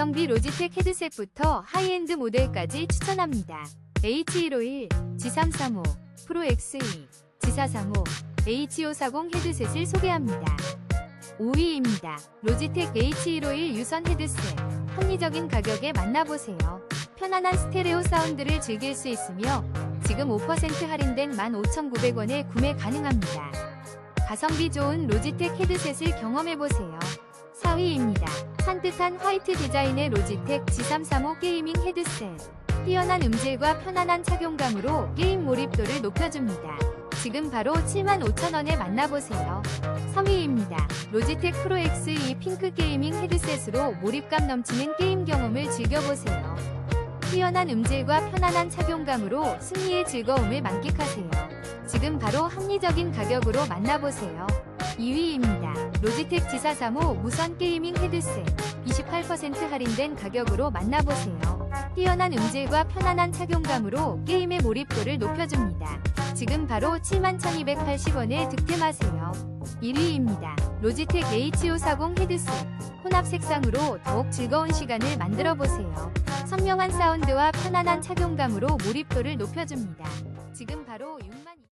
가성비 로지텍 헤드셋부터 하이엔드 모델까지 추천합니다. H151, G335, 프로 X2, G435, H540 헤드셋을 소개합니다. 5위입니다. 로지텍 H151 유선 헤드셋. 합리적인 가격에 만나보세요. 편안한 스테레오 사운드를 즐길 수 있으며 지금 5% 할인된 15,900원에 구매 가능합니다. 가성비 좋은 로지텍 헤드셋을 경험해보세요. 4위입니다. 산뜻한 화이트 디자인의 로지텍 G335 게이밍 헤드셋. 뛰어난 음질과 편안한 착용감으로 게임 몰입도를 높여줍니다. 지금 바로 75,000원에 만나보세요. 3위입니다. 로지텍 프로 X2 핑크 게이밍 헤드셋으로 몰입감 넘치는 게임 경험을 즐겨보세요. 뛰어난 음질과 편안한 착용감으로 승리의 즐거움을 만끽하세요. 지금 바로 합리적인 가격으로 만나보세요. 2위입니다. 로지텍 G435 무선 게이밍 헤드셋 28% 할인된 가격으로 만나보세요. 뛰어난 음질과 편안한 착용감으로 게임의 몰입도를 높여줍니다. 지금 바로 71,280원에 득템하세요. 1위입니다. 로지텍 H540 헤드셋 혼합 색상으로 더욱 즐거운 시간을 만들어보세요. 선명한 사운드와 편안한 착용감으로 몰입도를 높여줍니다. 지금 바로 6만